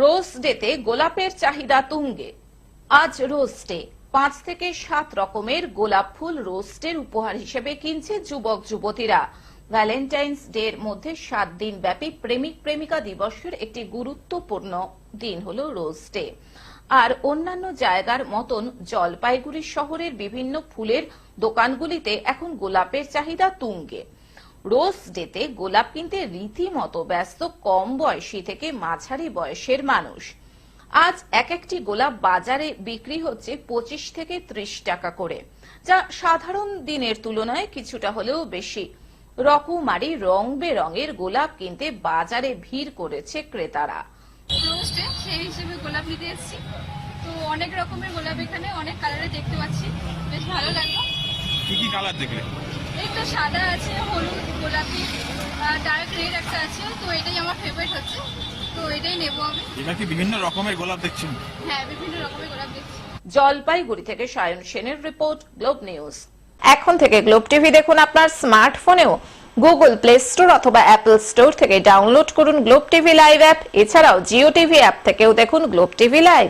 রোজ ডেতে গোলাপের চাহিদা তুঙ্গে। আজ রোজ ডে, পাঁচ থেকে সাত রকমের গোলাপ ফুল রোস্টের উপহার হিসেবে কিনছে যুবক যুবতীরা। ভ্যালেন্টাইন্স ডে এর মধ্যে সাত দিন ব্যাপী প্রেমিক প্রেমিকা দিবসের একটি গুরুত্বপূর্ণ দিন হল রোজ ডে। আর অন্যান্য জায়গার মতন জলপাইগুড়ি শহরের বিভিন্ন ফুলের দোকানগুলিতে এখন গোলাপের চাহিদা তুঙ্গে। রোজ ডেতে গোলাপ কিনতে রীতিমতো ব্যস্ত কম বয়সী থেকে মাঝারি বয়সের মানুষ। আজ এক একটি গোলাপ বাজারে বিক্রি হচ্ছে পঁচিশ থেকে ত্রিশ টাকা করে যা সাধারণ দিনের তুলনায় কিছুটা হলেও বেশি। রকমারি রং বেরঙের গোলাপ কিনতে বাজারে ভিড় করেছে ক্রেতারা। সেই হিসেবে গোলাপ নিতে এসেছি। তো অনেক রকমের গোলাপ এখানে অনেক কালারে দেখতে পাচ্ছি। বেশ ভালো লাগল। কি কি কালার দেখলে? এই তো সাদা আছে হলুদ গোলাপি ডার্ক রেড একটা আছে তো এটাই আমার ফেভারিট হচ্ছে। তো এটাই নেব আমি। এবার কি বিভিন্ন রকমের গোলাপ দেখছেন? হ্যাঁ বিভিন্ন রকমের গোলাপ দেখছি। জলপাইগুড়ি থেকে সায়ন সেনের রিপোর্ট গ্লোব নিউজ। এখন থেকে গ্লোব টিভি দেখুন আপনার স্মার্টফোনেও। গুগল প্লে স্টোর অথবা অ্যাপল স্টোর থেকে ডাউনলোড করুন গ্লোব টিভি লাইভ অ্যাপ। এছাড়াও জিও টিভি অ্যাপ থেকেও দেখুন গ্লোব টিভি লাইভ।